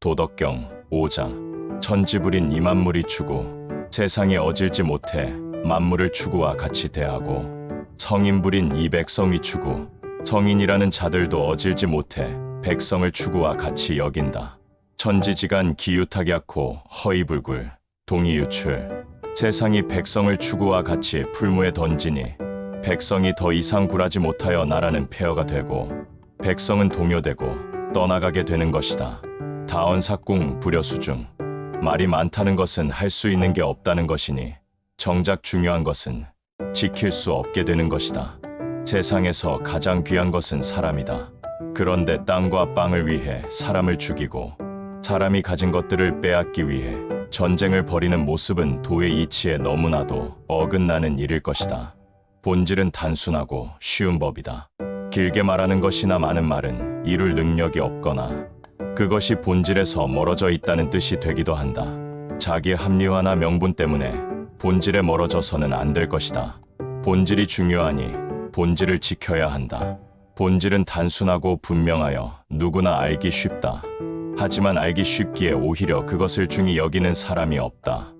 도덕경 5장 천지불인 이 만물이 추구 세상에 어질지 못해 만물을 추구와 같이 대하고 성인불인 이 백성이 추구 성인이라는 자들도 어질지 못해 백성을 추구와 같이 여긴다. 천지지간 기유탁약호 허이불굴 동이유출 세상이 백성을 추구와 같이 풀무에 던지니 백성이 더 이상 굴하지 못하여 나라는 폐허가 되고 백성은 동요되고 떠나가게 되는 것이다. 다언삭궁 불여수중 말이 많다는 것은 할 수 있는 게 없다는 것이니 정작 중요한 것은 지킬 수 없게 되는 것이다. 세상에서 가장 귀한 것은 사람이다. 그런데 땅과 빵을 위해 사람을 죽이고 사람이 가진 것들을 빼앗기 위해 전쟁을 벌이는 모습은 도의 이치에 너무나도 어긋나는 일일 것이다. 본질은 단순하고 쉬운 법이다. 길게 말하는 것이나 많은 말은 이룰 능력이 없거나 그것이 본질에서 멀어져 있다는 뜻이 되기도 한다. 자기 합리화나 명분 때문에 본질에 멀어져서는 안 될 것이다. 본질이 중요하니 본질을 지켜야 한다. 본질은 단순하고 분명하여 누구나 알기 쉽다. 하지만 알기 쉽기에 오히려 그것을 중히 여기는 사람이 없다.